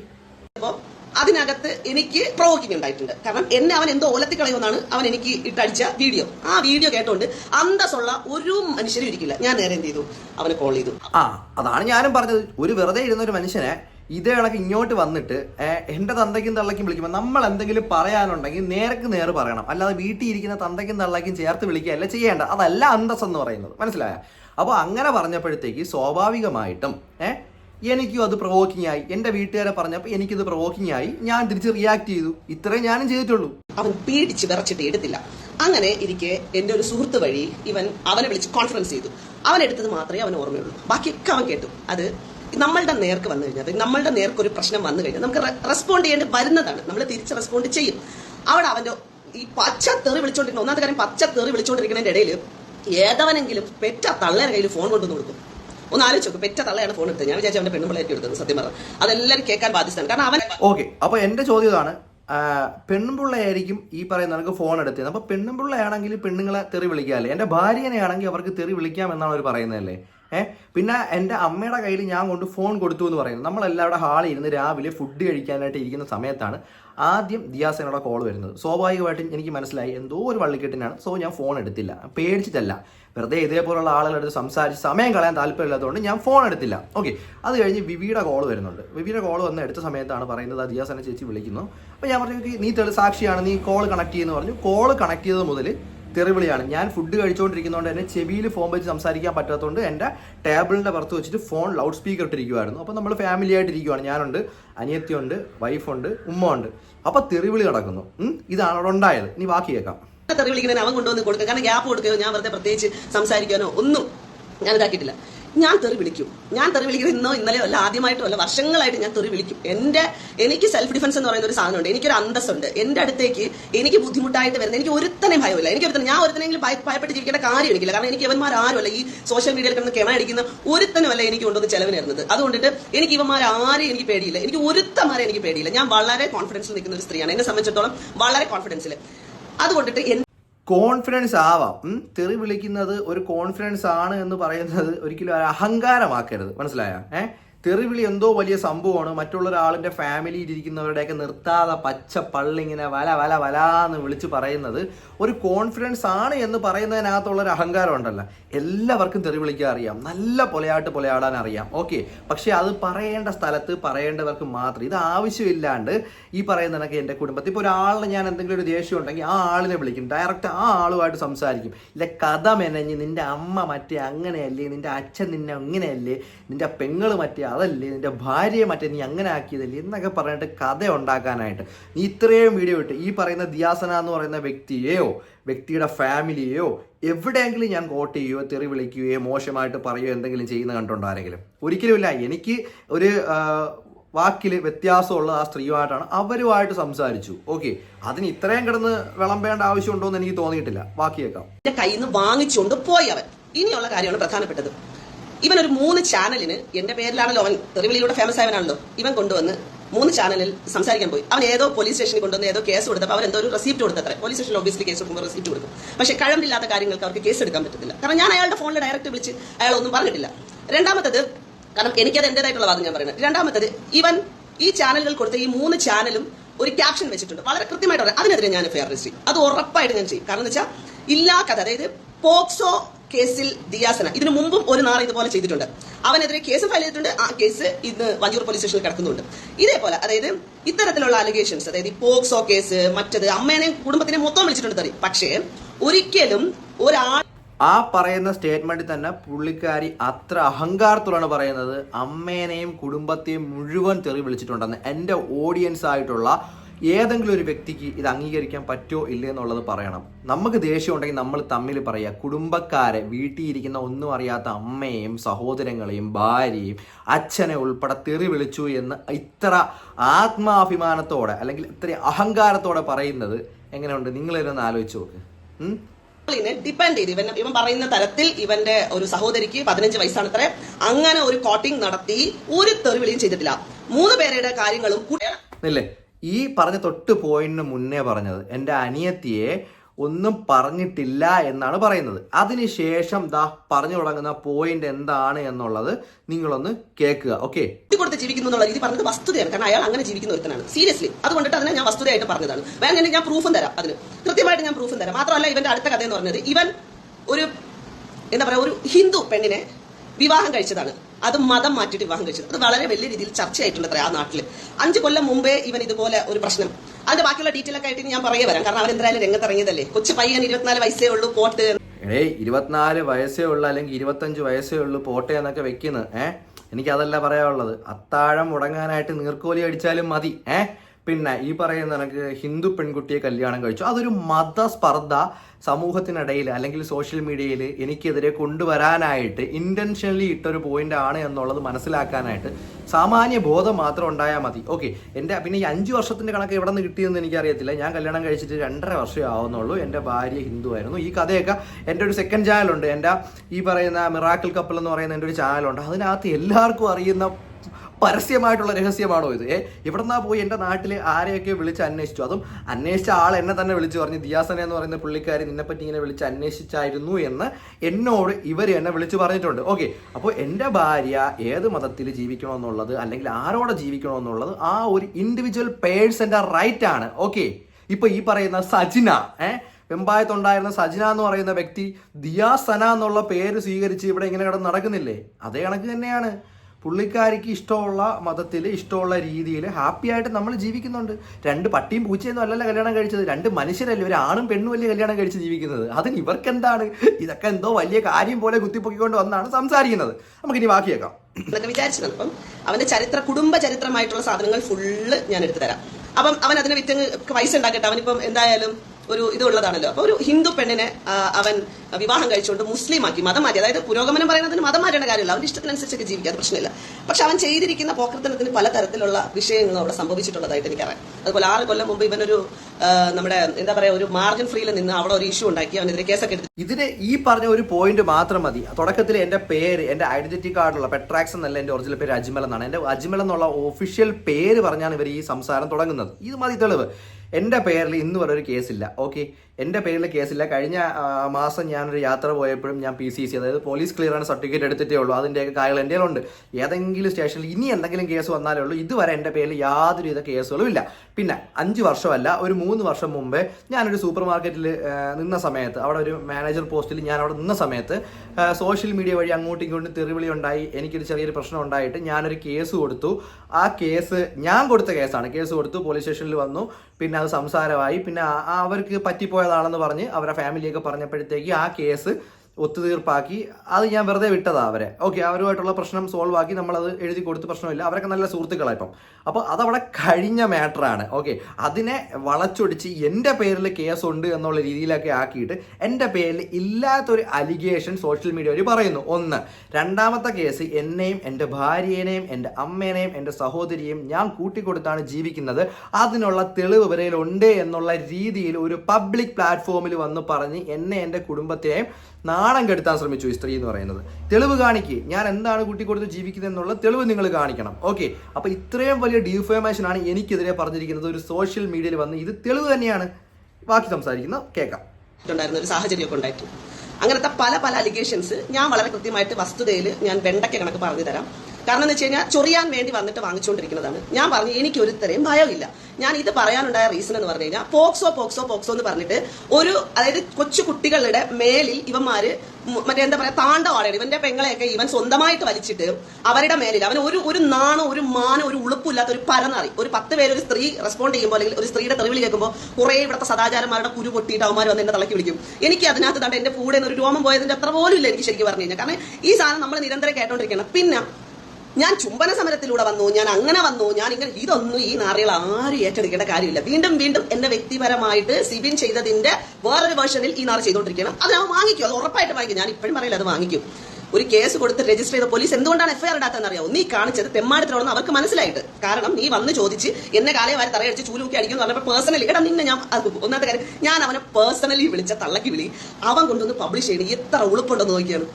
അപ്പോൾ അതിനകത്ത് എനിക്ക് പ്രവോക്കിംഗ് ഉണ്ടായിട്ടുണ്ട്. കാരണം എന്നെ അവൻ എന്തോ ഒലത്തിക്കളയുമെന്നാണ് അവൻ എനിക്ക് ഇട്ടടിച്ച വീഡിയോ. ആ വീഡിയോ കേട്ടോണ്ട് അന്തസ്സുള്ള ഒരു മനുഷ്യരും ഇരിക്കില്ല. ഞാൻ നേരെ എന്ത് ചെയ്തു? അവനെ കോൾ ചെയ്തു. ആ അതാണ് ഞാനും പറഞ്ഞത്. ഒരു വെറുതെ ഇരുന്ന ഒരു മനുഷ്യനെ ഇതേ കണക്ക് ഇങ്ങോട്ട് വന്നിട്ട് എന്റെ എന്റെ തന്തയ്ക്കും തള്ളയ്ക്കും വിളിക്കുമ്പോൾ നമ്മൾ എന്തെങ്കിലും പറയാനുണ്ടെങ്കിൽ നേരക്ക് നേർ പറയണം. അല്ലാതെ വീട്ടിൽ ഇരിക്കുന്ന തന്തയ്ക്കും തള്ളയ്ക്കും ചേർത്ത് വിളിക്കുകയല്ല ചെയ്യേണ്ട. അതല്ല അന്തസ് എന്ന് പറയുന്നത്. മനസ്സിലായ? അപ്പോൾ അങ്ങനെ പറഞ്ഞപ്പോഴത്തേക്ക് സ്വാഭാവികമായിട്ടും എനിക്കും അത് പ്രൊവോക്കിംഗ് ആയി. എന്റെ വീട്ടുകാരെ പറഞ്ഞപ്പോൾ എനിക്കിത് പ്രൊവോക്കിംഗ് ആയി. ഞാൻ തിരിച്ച് റിയാക്ട് ചെയ്തു. ഇത്രയും ഞാനും ചെയ്തിട്ടുള്ളൂ. അവൻ പേടിച്ച് വിറച്ചിട്ട് എടുത്തില്ല. അങ്ങനെ ഇരിക്കെ എന്റെ ഒരു സുഹൃത്ത് വഴി ഇവൻ അവനെ വിളിച്ച് കോൺഫറൻസ് ചെയ്തു. അവൻ എടുത്തത് മാത്രമേ അവൻ ഓർമ്മയുള്ളൂ. ബാക്കിയൊക്കെ അവൻ കേട്ടു. അത് നമ്മളുടെ നേർക്ക് വന്നു കഴിഞ്ഞാൽ നമ്മളുടെ നേർക്ക് ഒരു പ്രശ്നം വന്നു കഴിഞ്ഞാൽ നമുക്ക് റെസ്പോണ്ട് ചെയ്യേണ്ടി വരുന്നതാണ്. നമ്മൾ തിരിച്ച് റെസ്പോണ്ട് ചെയ്യും. അവിടെ അവന്റെ ഈ പച്ച തെറി വിളിച്ചോണ്ടിരിക്കുന്ന ഒന്നാമത്തെ കാര്യം പച്ച തെറി വിളിച്ചോണ്ടിരിക്കുന്നതിന്റെ ഇടയിൽ ഏതവനെങ്കിലും പെറ്റ തള്ളേരെ കയ്യിൽ ഫോൺ കൊണ്ടുവന്ന് കൊടുക്കും. ഒന്ന് നോക്കും പെറ്റ തള്ളയാണ് ഫോൺ എടുത്തത്. ഞാൻ വിചാരിച്ചു അവന്റെ പെണ്ണുമ്പിളേക്ക് എടുത്തത് സത്യം പറഞ്ഞു അതെല്ലാവരും കേൾക്കാൻ ബാധ്യസ്ഥയാണ് കാരണം അവൻ ഓക്കെ അപ്പോൾ എന്റെ ചോദ്യം ഇതാണ് ആ, പെണ്ണുമ്പിള്ളയായിരിക്കും ഈ പറയുന്ന നമുക്ക് ഫോൺ എടുത്തത്. അപ്പോൾ പെണ്ണുമ്പിള്ളയാണെങ്കിൽ പെണ്ണുങ്ങളെ തെറി വിളിക്കാമല്ലേ എന്റെ ഭാര്യനെയാണെങ്കിൽ അവർക്ക് തെറി വിളിക്കാം എന്നാണ് അവർ പറയുന്നതല്ലേ ഏഹ് പിന്നെ എന്റെ അമ്മയുടെ കയ്യിൽ ഞാൻ കൊണ്ട് ഫോൺ കൊടുത്തു എന്ന് പറയുന്നത് നമ്മളെല്ലാവരുടെ ഹാളിൽ ഇരുന്ന് രാവിലെ ഫുഡ് കഴിക്കാനായിട്ട് ഇരിക്കുന്ന സമയത്താണ് ആദ്യം ദിയാസേനയുടെ കോൾ വരുന്നത്. സ്വാഭാവികമായിട്ടും എനിക്ക് മനസ്സിലായി എന്തോ ഒരു വള്ളിക്കെട്ടിനാണ്. സോ ഞാൻ ഫോൺ എടുത്തില്ല. പേടിച്ചിട്ടല്ല. വെറുതെ ഇതേപോലുള്ള ആളുകളെടുത്ത് സംസാരിച്ച് സമയം കളയാൻ താല്പര്യമില്ലാത്തതുകൊണ്ട് ഞാൻ ഫോൺ എടുത്തില്ല. ഓക്കെ അത് കഴിഞ്ഞ് വിവിയുടെ കോൾ വരുന്നുണ്ട്. വിവിയുടെ കോൾ വന്ന് എടുത്ത സമയത്താണ് പറയുന്നത് ദിയാസന ചേച്ചി വിളിക്കുന്നു. അപ്പോൾ ഞാൻ പറഞ്ഞു "ഓക്കേ, നീ തെളി സാക്ഷിയാണ്. നീ കോൾ കണക്ട് ചെയ്യുന്നു പറഞ്ഞു. കോൾ കണക്ട് ചെയ്തത് മുതൽ തെറിവിളിയാണ്. ഞാൻ ഫുഡ് കഴിച്ചുകൊണ്ടിരിക്കുന്നതുകൊണ്ട് തന്നെ ചെവിയിൽ ഫോൺ വെച്ച് സംസാരിക്കാൻ പറ്റാത്തതുകൊണ്ട് എന്റെ ടേബിളിന്റെ പുറത്ത് വെച്ചിട്ട് ഫോൺ ലൗഡ് സ്പീക്കർ ഇട്ടിരിക്കുമായിരുന്നു അപ്പോൾ നമ്മൾ ഫാമിലി ആയിട്ടിരിക്കുവാണ് ഞാനുണ്ട് അനിയത്തിയുണ്ട് വൈഫുണ്ട് ഉമ്മ ഉണ്ട് അപ്പോൾ തെറിവിളി നടക്കുന്നു. ഇതാണ് അവിടെ ഉണ്ടായത്. ഇനി ബാക്കി കേൾക്കാം. തെറി വിളിക്കുന്നതിന് അവൻ കൊണ്ടുവന്ന് കൊടുക്കുക കാരണം ഗ്യാപ്പ് കൊടുക്കുകയോ ഞാൻ വെറുതെ പ്രത്യേകിച്ച് സംസാരിക്കാനോ ഒന്നും ഞാൻ ഇതാക്കിയിട്ടില്ല ഞാൻ തെറി വിളിക്കും. ഞാൻ തെറി വിളിക്കുന്നത് ഇന്നോ ഇന്നലെയോ അല്ല ആദ്യമായിട്ടോ അല്ല വർഷങ്ങളായിട്ട് ഞാൻ തെറി വിളിക്കും. എന്റെ എനിക്ക് സെൽഫ് ഡിഫൻസ് എന്ന് പറയുന്ന ഒരു സാധനമുണ്ട്. എനിക്കൊരു അന്തസ്സുണ്ട്. എന്റെ അടുത്തേക്ക് എനിക്ക് ബുദ്ധിമുട്ടായിട്ട് വരുന്നത് എനിക്ക് ഒരുത്തനെ ഭയമില്ല. എനിക്ക് ഒരുത്തനെ ഞാൻ ഒരുത്തനെങ്കിലും ഭയ- ഭയപ്പെട്ട് ജീവിക്കേണ്ട കാര്യം എനിക്കില്ല. കാരണം എനിക്ക് ഇവന്മാർ ആരുമല്ല ഈ സോഷ്യൽ മീഡിയയിൽ കിടന്ന് കിണ അടിക്കുന്ന ഒരുത്തനുമല്ല എനിക്ക് കൊണ്ടുവന്ന് ചെലവിന് വരുന്നത് അതുകൊണ്ടിട്ട് എനിക്ക് ഇവന്മാർ എനിക്ക് പേടിയില്ല. എനിക്ക് ഒരുത്തന്മാരെ എനിക്ക് പേടിയില്ല. ഞാൻ വളരെ കോൺഫിഡൻസിൽ നിൽക്കുന്ന ഒരു സ്ത്രീയാണ്. എന്നെ സംബന്ധിച്ചിടത്തോളം വളരെ കോൺഫിഡൻസിൽ അതുകൊണ്ടിട്ട് കോൺഫിഡൻസ് ആവാം. തെറി വിളിക്കുന്നത് ഒരു കോൺഫിഡൻസ് ആണ് എന്ന് പറയുന്നത് ഒരിക്കലും അഹങ്കാരമാക്കരുത്. മനസ്സിലായ? ഏഹ് തെറിവിളി എന്തോ വലിയ സംഭവമാണ്. മറ്റുള്ള ഒരാളിന്റെ ഫാമിലിയിൽ ഇരിക്കുന്നവരുടെയൊക്കെ നിർത്താതെ പച്ച പള്ളിങ്ങനെ വല വല വല എന്ന് വിളിച്ച് പറയുന്നത് ഒരു കോൺഫിഡൻസ് ആണ് എന്ന് പറയുന്നതിനകത്തുള്ളൊരു അഹങ്കാരം ഉണ്ടല്ലോ. എല്ലാവർക്കും തെറി വിളിക്കാൻ അറിയാം. നല്ല പൊലയാട്ട് പൊലയാടാൻ അറിയാം. ഓക്കെ പക്ഷെ അത് പറയേണ്ട സ്ഥലത്ത് പറയേണ്ടവർക്ക് മാത്രം ഇത് ആവശ്യമില്ലാണ്ട് ഈ പറയുന്ന കണക്ക് എന്റെ കുടുംബത്തിൽ. ഇപ്പോൾ ഒരാളിന് ഞാൻ എന്തെങ്കിലും ഒരു ദേഷ്യം ഉണ്ടെങ്കിൽ ആ ആളിനെ വിളിക്കും. ഡയറക്റ്റ് ആ ആളുമായിട്ട് സംസാരിക്കും. ഇല്ല കഥ മെനഞ്ഞ് നിന്റെ അമ്മ മറ്റേ അങ്ങനെയല്ലേ? നിന്റെ അച്ഛൻ നിന്നെ അങ്ങനെയല്ലേ നിന്റെ പെങ്ങൾ മറ്റേ അതല്ലേ നിന്റെ ഭാര്യയെ മറ്റേ നീ അങ്ങനെ ആക്കിയതല്ലേ എന്നൊക്കെ പറഞ്ഞിട്ട് കഥ ഉണ്ടാക്കാനായിട്ട്. നീ ഇത്രയും വീഡിയോ ഇട്ട് ഈ പറയുന്ന ദിയാസന എന്ന് പറയുന്ന വ്യക്തിയെയോ വ്യക്തിയുടെ ഫാമിലിയെയോ എവിടെയെങ്കിലും ഞാൻ കോട്ട് ചെയ്യുകയോ തെറി വിളിക്കുകയോ മോശമായിട്ട് പറയുകയോ എന്തെങ്കിലും ചെയ്യുന്ന കണ്ടുണ്ടോ ആരെങ്കിലും? ഒരിക്കലുമില്ല എനിക്ക് ഒരു വാക്കിൽ വ്യത്യാസമുള്ള ആ സ്ത്രീയുമായിട്ടാണ് അവരുമായിട്ട് സംസാരിച്ചു. ഓക്കെ അതിന് ഇത്രയും കിടന്ന് വിളമ്പേണ്ട ആവശ്യമുണ്ടോ എന്ന് എനിക്ക് തോന്നിയിട്ടില്ല. ബാക്കി കേൾക്കാം. എന്റെ കയ്യിൽ നിന്ന് വാങ്ങിച്ചുകൊണ്ട് പോയി അവൻ. ഇനിയുള്ള കാര്യമാണ് പ്രധാനപ്പെട്ടത്. ഇവൻ ഒരു മൂന്ന് ചാനലിന് എന്റെ പേരിലാണല്ലോ അവൻ തെറിവിളിയിലൂടെ ഫേമസ് ആയവനാണല്ലോ. ഇവൻ കൊണ്ടുവന്ന് മൂന്ന് ചാനലിൽ സംസാരിക്കാൻ പോയി. അവൻ ഏതോ പോലീസ് സ്റ്റേഷനിൽ കൊണ്ടുവന്ന് ഏതോ കേസ് കൊടുത്തപ്പോൾ അവർ എന്തോ ഒരു റെസിപ്റ്റ് കൊടുത്തത്ര. പോലീസ് സ്റ്റേഷനിൽ ഓബിയസ്ലി കേസ് കൊടുക്കുമ്പോൾ റെസിപ്റ്റ് കൊടുക്കും. പക്ഷേ കഴമ്പില്ലാത്ത കാര്യങ്ങൾക്ക് അവർക്ക് കേസ് എടുക്കാൻ പറ്റത്തില്ല. കാരണം ഞാൻ അയാളുടെ ഫോണിൽ ഡയറക്റ്റ് വിളിച്ച് അയാൾ ഒന്നും പറഞ്ഞിട്ടില്ല. രണ്ടാമത്തത് കാരണം എനിക്കത് എന്റേതായിട്ടുള്ള വാദം ഞാൻ പറയുന്നത്. രണ്ടാമത്തത് ഇവൻ ഈ ചാനലുകൾ കൊടുത്ത ഈ മൂന്ന് ചാനലും ഒരു ക്യാപ്ഷൻ വെച്ചിട്ടുണ്ട്. വളരെ കൃത്യമായിട്ട് പറയാം. അതിനെതിരെ ഞാൻ ഫെയർ രജിസ്റ്റർ ചെയ്യും. അത് ഉറപ്പായിട്ട് ഞാൻ ചെയ്യും. കാരണം എന്ന് വെച്ചാൽ ഇല്ലാ കഥ. അതായത് പോക്സോ കേസിൽ ദിയാസന. ഇതിനു മുമ്പും ഒരു നാളെ ഇതുപോലെ ചെയ്തിട്ടുണ്ട്. അവനെതിരെ കേസ് ഫയൽ ചെയ്തിട്ടുണ്ട്. ആ കേസ് ഇന്ന് വഞ്ചൂർ പോലീസ് സ്റ്റേഷനിൽ കിടക്കുന്നുണ്ട്. ഇതേപോലെ അതായത് ഇത്തരത്തിലുള്ള അലിഗേഷൻസ് അതായത് ഈ പോക്സോ കേസ് മറ്റത് അമ്മേനെയും കുടുംബത്തിനെ മൊത്തം വിളിച്ചിട്ടുണ്ട് തെറി പക്ഷേ ഒരിക്കലും ഒരാൾ ആ പറയുന്ന സ്റ്റേറ്റ്മെന്റിൽ തന്നെ പുള്ളിക്കാരി അത്ര അഹങ്കാരത്തോടാണ് പറയുന്നത്. അമ്മേനെയും കുടുംബത്തെയും മുഴുവൻ തെറി വിളിച്ചിട്ടുണ്ടെന്ന് എന്റെ ഓഡിയൻസ് ആയിട്ടുള്ള ഏതെങ്കിലും ഒരു വ്യക്തിക്ക് ഇത് അംഗീകരിക്കാൻ പറ്റുമോ ഇല്ലേ എന്നുള്ളത് പറയണം. നമുക്ക് ദേഷ്യം ഉണ്ടെങ്കിൽ നമ്മൾ തമ്മിൽ പറയുക. കുടുംബക്കാരെ വീട്ടിൽ ഇരിക്കുന്ന ഒന്നും അറിയാത്ത അമ്മയെയും സഹോദരങ്ങളെയും ഭാര്യയും അച്ഛനെ ഉൾപ്പെടെ തെറി വിളിച്ചു എന്ന് ഇത്ര ആത്മാഭിമാനത്തോടെ അല്ലെങ്കിൽ ഇത്ര അഹങ്കാരത്തോടെ പറയുന്നത് എങ്ങനെയുണ്ട്? നിങ്ങളിതൊന്ന് ആലോചിച്ച് നോക്ക്. ഡിപ്പെൻഡ് ചെയ്ത്. ഇവൻ ഇവൻ പറയുന്ന തരത്തിൽ ഇവന്റെ ഒരു സഹോദരിക്ക് പതിനഞ്ച് വയസ്സാണ് അത്ര അങ്ങനെ ഒരു കോട്ടിംഗ് നടത്തി ഒരു തെറിവിളിയും ചെയ്തിട്ടില്ല. മൂന്ന് പേരുടെ കാര്യങ്ങളും ഈ പറഞ്ഞ തൊട്ട് പോയിന്റിന് മുന്നേ പറഞ്ഞത് എന്റെ അനിയത്തിയെ ഒന്നും പറഞ്ഞിട്ടില്ല എന്നാണ് പറയുന്നത്. അതിനുശേഷം ദാ പറഞ്ഞു തുടങ്ങുന്ന പോയിന്റ് എന്താണ് എന്നുള്ളത് നിങ്ങളൊന്ന് കേൾക്കുക ഓക്കെ കൊടുത്ത് ജീവിക്കുന്നു എന്നുള്ള രീതി പറഞ്ഞത് വസ്തുതയാണ്. കാരണം അയാൾ അങ്ങനെ ജീവിക്കുന്ന ഒരുത്തനാണ്. സീരിയസ്ലി അതുകൊണ്ടിട്ട് അതിനെ ഞാൻ വസ്തുതയായിട്ട് പറഞ്ഞതാണ്. വേണമെങ്കിൽ ഞാൻ പ്രൂഫും തരാം അതിന്. കൃത്യമായിട്ട് ഞാൻ പ്രൂഫും തരാം. മാത്രമല്ല ഇവന്റെ അടുത്ത കഥ എന്ന് പറഞ്ഞത് ഇവൻ ഒരു എന്താ പറയാ ഒരു ഹിന്ദു പെണ്ണിനെ വിവാഹം കഴിച്ചതാണ്. അത് മതം മാറ്റിയിട്ട് വിവാഹം കഴിച്ചു. അത് വളരെ വലിയ രീതിയിൽ ചർച്ചയായിട്ടുണ്ട് അത്ര ആ നാട്ടിൽ അഞ്ച് കൊല്ലം മുമ്പേ ഇവൻ ഇതുപോലെ ഒരു പ്രശ്നം. അതിന്റെ ബാക്കിയുള്ള ഡീറ്റെയിൽ ഒക്കെ ആയിട്ട് ഞാൻ പറയേ വരാം. കാരണം അവൻ എന്തായാലും രംഗത്തിറങ്ങിയതല്ലേ. കൊച്ചു പയ്യൻ ഇരുപത്തിനാല് വയസ്സേ ഉള്ളൂ പോട്ട് ഏയ് ഇരുപത്തിനാല് വയസ്സേ ഉള്ളൂ അല്ലെങ്കിൽ ഇരുപത്തഞ്ച് വയസ്സേ ഉള്ളൂ പോട്ടെ എന്നൊക്കെ വെക്കുന്നത് ഏഹ് എനിക്ക് അതല്ല പറയാനുള്ളത്. അത്താഴം മുടങ്ങാനായിട്ട് നീർക്കോലി അടിച്ചാലും മതി. ഏ? പിന്നെ ഈ പറയുന്ന എനിക്ക് ഹിന്ദു പെൺകുട്ടിയെ കല്യാണം കഴിച്ചു. അതൊരു മതസ്പർദ്ധ സമൂഹത്തിനിടയിൽ അല്ലെങ്കിൽ സോഷ്യൽ മീഡിയയിൽ എനിക്കെതിരെ കൊണ്ടുവരാനായിട്ട് ഇന്റൻഷനലി ഇട്ടൊരു പോയിന്റ് ആണ് എന്നുള്ളത് മനസ്സിലാക്കാനായിട്ട് സാമാന്യ ബോധം മാത്രം ഉണ്ടായാൽ മതി. ഓക്കെ എന്റെ പിന്നെ ഈ അഞ്ച് വർഷത്തിന്റെ കണക്ക് എവിടെ നിന്ന് കിട്ടിയെന്ന് എനിക്കറിയത്തില്ല. ഞാൻ കല്യാണം കഴിച്ചിട്ട് രണ്ടര വർഷമേ ആവുന്നുള്ളൂ. എന്റെ ഭാര്യ ഹിന്ദു ആയിരുന്നു. ഈ കഥയൊക്കെ എന്റെ ഒരു സെക്കൻഡ് ചാനലുണ്ട് എന്റെ ഈ പറയുന്ന മിറാക്കിൾ കപ്പിൾ എന്ന് പറയുന്ന എന്റെ ഒരു ചാനലുണ്ട് അതിനകത്ത് എല്ലാവർക്കും അറിയുന്ന പരസ്യമായിട്ടുള്ള രഹസ്യമാണോ ഇത്? ഏ ഇവിടെന്നാ പോയി എന്റെ നാട്ടിൽ ആരെയൊക്കെ വിളിച്ച് അന്വേഷിച്ചു? അതും അന്വേഷിച്ച ആൾ എന്നെ തന്നെ വിളിച്ചു പറഞ്ഞു ദിയാസന എന്ന് പറയുന്ന പുള്ളിക്കാരി നിന്നെപ്പറ്റി ഇങ്ങനെ വിളിച്ച് അന്വേഷിച്ചായിരുന്നു എന്ന് എന്നോട് ഇവർ എന്നെ വിളിച്ച് പറഞ്ഞിട്ടുണ്ട്. ഓക്കെ അപ്പോൾ എന്റെ ഭാര്യ ഏത് മതത്തിൽ ജീവിക്കണമെന്നുള്ളത് അല്ലെങ്കിൽ ആരോടെ ജീവിക്കണമെന്നുള്ളത് ആ ഒരു ഇൻഡിവിജ്വൽ പേഴ്സന്റെ റൈറ്റ് ആണ് ഓക്കെ ഇപ്പൊ ഈ പറയുന്ന സജിന ഏഹ് വെമ്പായത്തുണ്ടായിരുന്ന സജിന എന്ന് പറയുന്ന വ്യക്തി ദിയാസന എന്നുള്ള പേര് സ്വീകരിച്ച് ഇവിടെ ഇങ്ങനെ കിടന്ന് നടക്കുന്നില്ലേ? അതേ കണക്ക് തന്നെയാണ്. പുള്ളിക്കാരിക്ക് ഇഷ്ടമുള്ള മതത്തിൽ ഇഷ്ടമുള്ള രീതിയിൽ ഹാപ്പി ആയിട്ട് നമ്മൾ ജീവിക്കുന്നുണ്ട്. രണ്ട് പട്ടിയും പൂച്ചയൊന്നും അല്ലല്ലോ കല്യാണം കഴിച്ചത്. രണ്ട് മനുഷ്യരല്ലേ ഒരു ആണും പെണ്ണും അല്ലേ കല്യാണം കഴിച്ച് ജീവിക്കുന്നത്. അതിന് ഇവർക്ക് എന്താണ് ഇതൊക്കെ എന്തോ വലിയ കാര്യം പോലെ കുത്തിപ്പൊക്കിക്കൊണ്ട് വന്നാണ് സംസാരിക്കുന്നത്. നമുക്കിനി ബാക്കിയേക്കാം. എന്നൊക്കെ വിചാരിച്ചു അപ്പം അവന്റെ ചരിത്ര കുടുംബ ചരിത്രമായിട്ടുള്ള സാധനങ്ങൾ ഫുള്ള് ഞാൻ എടുത്തു തരാം. അപ്പം അവൻ അതിന് വിറ്റങ്ങ് പൈസ ഉണ്ടാക്കട്ടെ? അവനിപ്പം എന്തായാലും ഒരു ഇതുള്ളതാണല്ലോ. അപ്പൊ ഒരു ഹിന്ദു പെണ്ണിനെ അവൻ വിവാഹം കഴിച്ചുകൊണ്ട് മുസ്ലിം ആക്കി മതം മാറ്റി. അതായത് പുരോഗമനം പറയുന്നതിന് മതം മാറ്റേണ്ട കാര്യമില്ല. അവന്റെ ഇഷ്ടത്തിനനുസരിച്ചൊക്കെ ജീവിക്കാതെ പ്രശ്നമില്ല. പക്ഷെ അവൻ ചെയ്തിരിക്കുന്ന പോക്രത്തനത്തിന് പലതരത്തിലുള്ള വിഷയങ്ങളും അവിടെ സംഭവിച്ചിട്ടുള്ളതായിട്ട് എനിക്കറിയാം അതുപോലെ ആറ് കൊല്ലം മുമ്പ് ഇവനൊരു നമ്മുടെ എന്താ പറയാ ഒരു മാർജിൻ ഫ്രീയിൽ നിന്ന് അവിടെ ഒരു ഇഷ്യൂ ഉണ്ടാക്കി അവനെതിരെ കേസൊക്കെ എടുത്തു ഇതിന് ഈ പറഞ്ഞ ഒരു പോയിന്റ് മാത്രം മതി. തുടക്കത്തിൽ എന്റെ പേര് എന്റെ ഐഡന്റിറ്റി കാർഡുള്ള പെട്രാക്സ് എന്നല്ല എന്റെ ഒറിജിനൽ പേര് അജ്മൽ എന്നാണ്. എന്റെ അജ്മൽ എന്നുള്ള ഒഫീഷ്യൽ പേര് പറഞ്ഞാണ് ഇവർ ഈ സംസാരം തുടങ്ങുന്നത്. ഇത് മതി തെളിവ്. എന്റെ പേരിൽ ഇന്ന് വരെ ഒരു കേസില്ല ഓക്കെ എന്റെ പേരിൽ കേസില്ല. കഴിഞ്ഞ മാസം ഞാനൊരു യാത്ര പോയപ്പോഴും ഞാൻ പി സി സി അതായത് പോലീസ് ക്ലിയറൻസ് സർട്ടിഫിക്കറ്റ് എടുത്തിട്ടേ ഉള്ളൂ. അതിന്റെയൊക്കെ കാര്യങ്ങൾ എന്റെ ഉണ്ട് ഏതെങ്കിലും സ്റ്റേഷനിൽ ഇനി എന്തെങ്കിലും കേസ് വന്നാലേ ഉള്ളൂ. ഇതുവരെ എന്റെ പേരിൽ യാതൊരുവിധ കേസുകളും ഇല്ല. പിന്നെ അഞ്ച് വർഷമല്ല ഒരു മൂന്ന് വർഷം മുമ്പേ ഞാനൊരു സൂപ്പർ മാർക്കറ്റിൽ നിന്ന സമയത്ത് അവിടെ ഒരു മാനേജർ പോസ്റ്റിൽ ഞാൻ അവിടെ നിന്ന സമയത്ത് സോഷ്യൽ മീഡിയ വഴി അങ്ങോട്ടും ഇങ്ങോട്ടും തെറിവിളി ഉണ്ടായി. എനിക്കൊരു ചെറിയൊരു പ്രശ്നം ഉണ്ടായിട്ട് ഞാനൊരു കേസ് കൊടുത്തു. ആ കേസ് ഞാൻ കൊടുത്ത കേസാണ് കേസ് കൊടുത്തു പോലീസ് സ്റ്റേഷനിൽ വന്നു. പിന്നെ അത് സംസാരമായി. പിന്നെ അവർക്ക് ആ പറ്റിപ്പോയതാണെന്ന് പറഞ്ഞ് അവരുടെ ഫാമിലിയൊക്കെ പറഞ്ഞപ്പോഴത്തേക്ക് ആ കേസ് ഒത്തുതീർപ്പാക്കി. അത് ഞാൻ വെറുതെ വിട്ടതാ അവരെ. ഓക്കെ അവരുമായിട്ടുള്ള പ്രശ്നം സോൾവ് ആക്കി നമ്മളത് എഴുതി കൊടുത്ത് പ്രശ്നമില്ല. അവരൊക്കെ നല്ല സുഹൃത്തുക്കളാണ് ഇപ്പം. അപ്പോൾ അതവിടെ കഴിഞ്ഞ മാറ്ററാണ് ഓക്കെ അതിനെ വളച്ചൊടിച്ച് എന്റെ പേരിൽ കേസ് ഉണ്ട് എന്നുള്ള രീതിയിലൊക്കെ ആക്കിയിട്ട് എന്റെ പേരിൽ ഇല്ലാത്തൊരു അലിഗേഷൻ സോഷ്യൽ മീഡിയ വഴി പറയുന്നു. ഒന്ന് രണ്ടാമത്തെ കേസ് എന്നെയും എന്റെ ഭാര്യേനെയും എന്റെ അമ്മേനെയും എന്റെ സഹോദരിയെയും ഞാൻ കൂട്ടിക്കൊടുത്താണ് ജീവിക്കുന്നത്. അതിനുള്ള തെളിവ് വരയിലുണ്ട് എന്നുള്ള രീതിയിൽ ഒരു പബ്ലിക് പ്ലാറ്റ്ഫോമിൽ വന്ന് പറഞ്ഞ് എന്നെ എന്റെ കുടുംബത്തെയും നാണം കെടുത്താൻ ശ്രമിച്ചു ഈ സ്ത്രീ എന്ന് പറയുന്നത്. തെളിവ് കാണിക്കുക ഞാൻ എന്താണ് കുട്ടി കൊടുത്ത് ജീവിക്കുന്നത് എന്നുള്ള തെളിവ് നിങ്ങൾ കാണിക്കണം. ഓക്കെ അപ്പൊ ഇത്രയും വലിയ ഡീഫോമേഷൻ ആണ് എനിക്കെതിരെ പറഞ്ഞിരിക്കുന്നത്. ഒരു സോഷ്യൽ മീഡിയയിൽ വന്ന് ഇത് തെളിവ് തന്നെയാണ്. ബാക്കി സംസാരിക്കുന്ന കേൾക്കാം. ഒരു സാഹചര്യമൊക്കെ ഉണ്ടായിട്ടുണ്ട് അങ്ങനത്തെ പല പല അലിഗേഷൻസ് ഞാൻ വളരെ കൃത്യമായിട്ട് വസ്തുതയിൽ ഞാൻ വെണ്ടയ്ക്ക് കണക്ക് പറഞ്ഞു തരാം കാരണം എന്ന് വെച്ച് കഴിഞ്ഞാൽ ചൊറിയാൻ വേണ്ടി വന്നിട്ട് വാങ്ങിച്ചുകൊണ്ടിരിക്കുന്നതാണ് ഞാൻ പറഞ്ഞു എനിക്ക് ഒരു ഇത്രയും ഭയമില്ല. ഞാൻ ഇത് പറയാനുണ്ടായ റീസൺ എന്ന് പറഞ്ഞു കഴിഞ്ഞാൽ പോക്സോ പോക്സോ പോക്സോ എന്ന് പറഞ്ഞിട്ട് ഒരു അതായത് കൊച്ചു കുട്ടികളുടെ മേലിൽ ഇവന്മാര് മറ്റേ എന്താ പറയാ താണ്ടവാടാണ് ഇവന്റെ പെങ്ങളെയൊക്കെ ഇവൻ സ്വന്തമായിട്ട് വലിച്ചിട്ട് അവരുടെ മേലിൽ അവന് ഒരു ഒരു നാണോ ഒരു മാനോ ഒരു ഉളുപ്പില്ലാത്ത ഒരു പരനറി. ഒരു പത്ത് പേര് ഒരു സ്ത്രീ റെസ്പോണ്ട് ചെയ്യുമ്പോൾ അല്ലെങ്കിൽ ഒരു സ്ത്രീയുടെ തെറിവിളി കേൾക്കുമ്പോൾ കുറെ ഇവിടുത്തെ സദാചാരന്മാരുടെ കുരു പൊട്ടിയിട്ട് അവന്മാർ വന്ന് എന്നെ തലക്കി വിളിക്കും. എനിക്ക് അതിനകത്ത് തന്നെ എന്റെ കൂടെ ഒരു രോമം പോയതിന്റെ അത്ര പോലും ഇല്ല എനിക്ക് ശരിക്കും പറഞ്ഞു കഴിഞ്ഞാൽ കാരണം ഈ സാധനം നമ്മൾ നിരന്തരം കേട്ടോണ്ടിരിക്കണം പിന്നെ ഞാൻ ചുംബന സമരത്തിലൂടെ വന്നു ഞാൻ അങ്ങനെ വന്നു ഞാൻ ഇങ്ങനെ ഇതൊന്നും ഈ നാറികൾ ആരും ഏറ്റെടുക്കേണ്ട കാര്യമില്ല. വീണ്ടും വീണ്ടും എന്റെ വ്യക്തിപരമായിട്ട് സിബിൻ ചെയ്തതിന്റെ വേറൊരു വേർഷനിൽ ഈ നാറ് ചെയ്തോണ്ടിരിക്കണം അത് ഞാൻ വാങ്ങിക്കും അത് ഉറപ്പായിട്ട് വാങ്ങിക്കും. ഞാൻ ഇപ്പോഴും പറയില്ല അത് വാങ്ങിക്കും. ഒരു കേസ് കൊടുത്ത് രജിസ്റ്റർ ചെയ്ത പോലീസ് എന്തുകൊണ്ടാണ് എഫ്ഐആർ ഇടാത്തതെന്ന് അറിയാമോ നീ കാണിച്ചത് തെമ്മാടത്തിലാണെന്ന് അവർക്ക് മനസ്സിലായിട്ട്. കാരണം നീ വന്ന് ചോദിച്ച് എന്നെ കാലേ വാരി തറയടിച്ച് ചൂലൂക്കി അടിക്കും എന്ന് പറഞ്ഞപ്പോൾ പേഴ്സണലി എടാ നിന്നെ ഞാൻ ഒന്നാമത്തെ കാര്യം ഞാൻ അവനെ പേഴ്സണലി വിളിച്ച തള്ളക്കി വിളി അവൻ കൊണ്ടുവന്ന് പബ്ലിഷ് ചെയ്യണം എത്ര ഉളുപ്പുണ്ടെന്ന് നോക്കിയാണ്.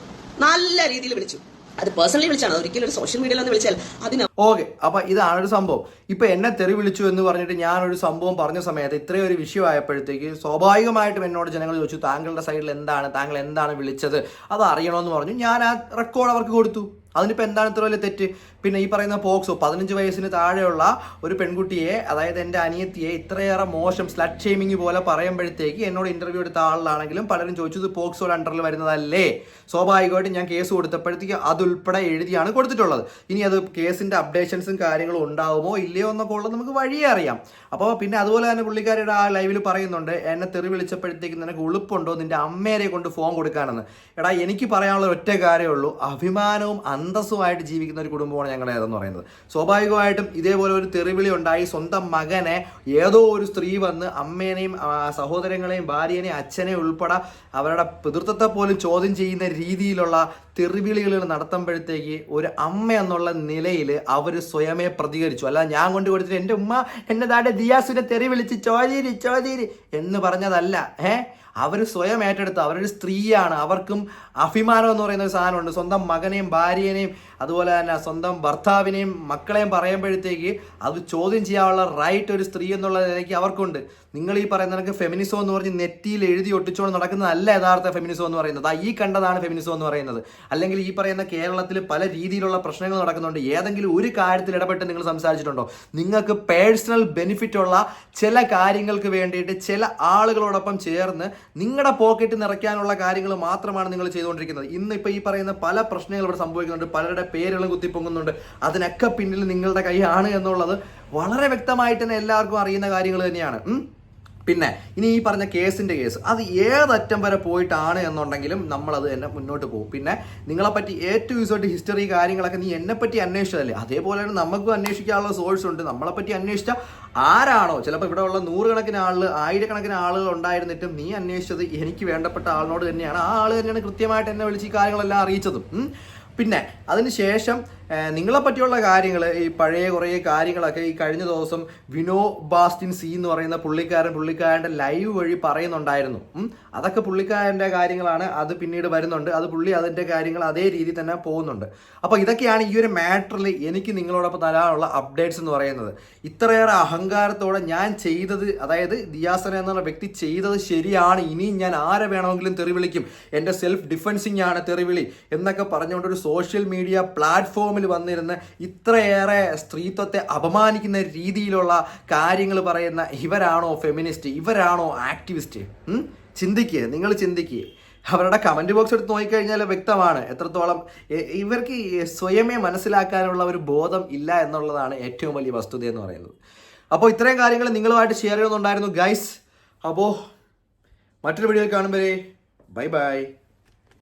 നല്ല രീതിയിൽ വിളിച്ചു. അത് പേഴ്സണലി വിളിച്ചാണ്. ഒരിക്കലും ഒരു സോഷ്യൽ മീഡിയയിൽ ഒന്ന് വിളിച്ചാൽ അതിന് ഓക്കെ അപ്പൊ ഇതാണ് ഒരു സംഭവം. ഇപ്പൊ എന്നെ തെറി വിളിച്ചു എന്ന് പറഞ്ഞിട്ട് ഞാൻ ഒരു സംഭവം പറഞ്ഞ സമയത്ത് ഇത്രയും ഒരു വിഷയമായപ്പോഴത്തേക്ക് സ്വാഭാവികമായിട്ടും എന്നോട് ജനങ്ങൾ ചോദിച്ചു താങ്കളുടെ സൈഡിൽ എന്താണ് താങ്കൾ എന്താണ് വിളിച്ചത്? അത് അറിയണമെന്ന് പറഞ്ഞു. ഞാൻ ആ റെക്കോർഡ് അവർക്ക് കൊടുത്തു. അതിനിപ്പോൾ എന്താണ് ഇത്ര വലിയ തെറ്റ്? പിന്നെ ഈ പറയുന്ന പോക്സോ പതിനഞ്ച് വയസ്സിന് താഴെയുള്ള ഒരു പെൺകുട്ടിയെ അതായത് എന്റെ അനിയത്തിയെ ഇത്രയേറെ മോശം സ്ലഡ് ഷെയ്മിങ് പോലെ പറയുമ്പോഴത്തേക്ക് എന്നോട് ഇന്റർവ്യൂ എടുത്ത ആളിലാണെങ്കിലും പലരും ചോദിച്ചത് പോക്സോയുടെ അണ്ടറിൽ വരുന്നതല്ലേ? സ്വാഭാവികമായിട്ടും ഞാൻ കേസ് കൊടുത്തപ്പോഴത്തേക്ക് അതുൾപ്പെടെ എഴുതിയാണ് കൊടുത്തിട്ടുള്ളത്. ഇനി അത് കേസിന്റെ അപ്ഡേഷൻസും കാര്യങ്ങളും ഉണ്ടാവുമോ? ഇല്ലയോ എന്നൊക്കെ ഉള്ളത് നമുക്ക് വഴിയേ അറിയാം. അപ്പോൾ പിന്നെ അതുപോലെ തന്നെ പുള്ളിക്കാരുടെ ആ ലൈവിൽ പറയുന്നുണ്ട് എന്നെ തെറി വിളിച്ചപ്പോഴത്തേക്ക് നിനക്ക് ഉളുപ്പുണ്ടോ? നിന്റെ അമ്മേരെ കൊണ്ട് ഫോൺ കൊടുക്കാനെന്ന്. എടാ എനിക്ക് പറയാനുള്ള ഒറ്റ കാര്യമേ ഉള്ളൂ അഭിമാനവും അന്തസ്സുമായിട്ട് ജീവിക്കുന്ന ഒരു കുടുംബമാണ് ഞങ്ങളേതെന്ന് പറയുന്നത്. സ്വാഭാവികമായിട്ടും ഇതേപോലെ ഒരു തെറിവിളി ഉണ്ടായി സ്വന്തം മകനെ ഏതോ ഒരു സ്ത്രീ വന്ന് അമ്മേനെയും സഹോദരങ്ങളെയും ഭാര്യനെയും അച്ഛനെയും ഉൾപ്പെടെ അവരുടെ പിതൃത്വത്തെ പോലും ചോദ്യം ചെയ്യുന്ന രീതിയിലുള്ള തെറിവിളികൾ നടത്തുമ്പോഴത്തേക്ക് ഒരു അമ്മ എന്നുള്ള നിലയിൽ അവർ സ്വയമേ പ്രതികരിച്ചു. അല്ല ഞാൻ കൊണ്ട് കൊടുത്തിട്ട് എന്റെ ഉമ്മ എന്നെ താടെ ദിയാസുനെ തെറി വിളിച്ച് ചോദീരി ചോദീരി എന്ന് പറഞ്ഞതല്ല. ഏ? അവർ സ്വയം ഏറ്റെടുത്ത്. അവരൊരു സ്ത്രീയാണ്. അവർക്കും അഭിമാനം എന്ന് പറയുന്ന ഒരു സാധനമുണ്ട്. സ്വന്തം മകനെയും ഭാര്യനെയും അതുപോലെ തന്നെ സ്വന്തം ഭർത്താവിനെയും മക്കളെയും പറയുമ്പോഴത്തേക്ക് അത് ചോദ്യം ചെയ്യാനുള്ള റൈറ്റ് ഒരു സ്ത്രീ എന്നുള്ള നിലയ്ക്ക് അവർക്കുണ്ട്. നിങ്ങൾ ഈ പറയുന്ന നിനക്ക് ഫെമിനിസം എന്ന് പറഞ്ഞ് നെറ്റിയിൽ എഴുതി ഒട്ടിച്ചുകൊണ്ട് നടക്കുന്നതല്ല യഥാർത്ഥ ഫെമിനിസം എന്ന് പറയുന്നത്. ആ ഈ കണ്ടതാണ് ഫെമിനിസം എന്ന് പറയുന്നത്. അല്ലെങ്കിൽ ഈ പറയുന്ന കേരളത്തിൽ പല രീതിയിലുള്ള പ്രശ്നങ്ങൾ നടക്കുന്നുണ്ട്. ഏതെങ്കിലും ഒരു കാര്യത്തിൽ ഇടപെട്ട് നിങ്ങൾ സംസാരിച്ചിട്ടുണ്ടോ? നിങ്ങൾക്ക് പേഴ്സണൽ ബെനിഫിറ്റ് ഉള്ള ചില കാര്യങ്ങൾക്ക് വേണ്ടിയിട്ട് ചില ആളുകളോടൊപ്പം ചേർന്ന് നിങ്ങളുടെ പോക്കറ്റ് നിറയ്ക്കാനുള്ള കാര്യങ്ങൾ മാത്രമാണ് നിങ്ങൾ ചെയ്തുകൊണ്ടിരിക്കുന്നത്. ഇന്ന് ഇപ്പോൾ ഈ പറയുന്ന പല പ്രശ്നങ്ങൾ ഇവിടെ സംഭവിക്കുന്നുണ്ട്. പലരുടെ പേരുകളും കുത്തിപ്പൊങ്ങുന്നുണ്ട്. അതിനൊക്കെ പിന്നിൽ നിങ്ങളുടെ കൈയാണ് എന്നുള്ളത് വളരെ വ്യക്തമായിട്ട് തന്നെ എല്ലാവർക്കും അറിയുന്ന കാര്യങ്ങൾ തന്നെയാണ്. പിന്നെ ഇനി ഈ പറഞ്ഞ കേസിന്റെ കേസ്. അത് ഏതറ്റം വരെ പോയിട്ടാണ് എന്നുണ്ടെങ്കിലും നമ്മൾ അത് തന്നെ മുന്നോട്ട് പോകും. പിന്നെ നിങ്ങളെ പറ്റി ഏറ്റവും യൂസായിട്ട് ഹിസ്റ്ററി കാര്യങ്ങളൊക്കെ നീ എന്നെ പറ്റി അന്വേഷിച്ചതല്ലേ? അതേപോലെ തന്നെ നമുക്കും അന്വേഷിക്കാനുള്ള സോഴ്സ് ഉണ്ട്. നമ്മളെ പറ്റി അന്വേഷിച്ച ആരാണോ? ചിലപ്പോൾ ഇവിടെ ഉള്ള നൂറുകണക്കിന് ആളുകൾ ആയിരക്കണക്കിന് ആളുകൾ ഉണ്ടായിരുന്നിട്ടും നീ അന്വേഷിച്ചത് എനിക്ക് വേണ്ടപ്പെട്ട ആളിനോട് തന്നെയാണ്. ആ ആൾ തന്നെയാണ് കൃത്യമായിട്ട് എന്നെ വിളിച്ച് ഈ കാര്യങ്ങളെല്ലാം അറിയിച്ചതും. പിന്നെ അതിനുശേഷം നിങ്ങളെ പറ്റിയുള്ള കാര്യങ്ങൾ ഈ പഴയ കുറേ കാര്യങ്ങളൊക്കെ ഈ കഴിഞ്ഞ ദിവസം വിനോ ബാസ്റ്റിൻ സി എന്ന് പറയുന്ന പുള്ളിക്കാരൻ പുള്ളിക്കാരന്റെ ലൈവ് വഴി പറയുന്നുണ്ടായിരുന്നു. അതൊക്കെ പുള്ളിക്കാരന്റെ കാര്യങ്ങളാണ് അത് പിന്നീട് വരുന്നുണ്ട്. അത് പുള്ളി അതിന്റെ കാര്യങ്ങൾ അതേ രീതിയിൽ തന്നെ പോകുന്നുണ്ട്. അപ്പോൾ ഇതൊക്കെയാണ് ഈ ഒരു മാറ്ററിൽ എനിക്ക് നിങ്ങളോടൊപ്പം തരാനുള്ള അപ്ഡേറ്റ്സ് എന്ന് പറയുന്നത്. ഇത്രയേറെ അഹങ്കാരത്തോടെ ഞാൻ ചെയ്തത് അതായത് ദിയാസന എന്നുള്ള വ്യക്തി ചെയ്തത് ശരിയാണ്. ഇനിയും ഞാൻ ആരെ വേണമെങ്കിലും തെറി വിളിക്കും? എന്റെ സെൽഫ് ഡിഫെൻസിങ് ആണ് തെറിവിളി എന്നൊക്കെ പറഞ്ഞുകൊണ്ട് ഒരു സോഷ്യൽ മീഡിയ പ്ലാറ്റ്ഫോമിൽ വന്നിരുന്ന് ഇത്രയേറെ സ്ത്രീത്വത്തെ അപമാനിക്കുന്ന രീതിയിലുള്ള കാര്യങ്ങൾ പറയുന്ന ഇവരാണോ ഫെമിനിസ്റ്റ് ഇവരാണോ ആക്ടിവിസ്റ്റ് ചിന്തിക്കുക നിങ്ങൾ ചിന്തിക്കുക അവരുടെ കമന്റ് ബോക്സ് എടുത്ത് നോക്കിക്കഴിഞ്ഞാൽ വ്യക്തമാണ്. എത്രത്തോളം ഇവർക്ക് സ്വയമേ മനസ്സിലാക്കാനുള്ള ഒരു ബോധം ഇല്ല എന്നുള്ളതാണ് ഏറ്റവും വലിയ വസ്തുത എന്ന് പറയുന്നത്. അപ്പോൾ ഇത്രയും കാര്യങ്ങൾ നിങ്ങളുമായിട്ട് ഷെയർ ചെയ്യുന്നുണ്ടായിരുന്നു ഗൈസ് അപ്പോൾ മറ്റൊരു വീഡിയോയിൽ കാണുമ്പോഴേ ബൈ ബൈ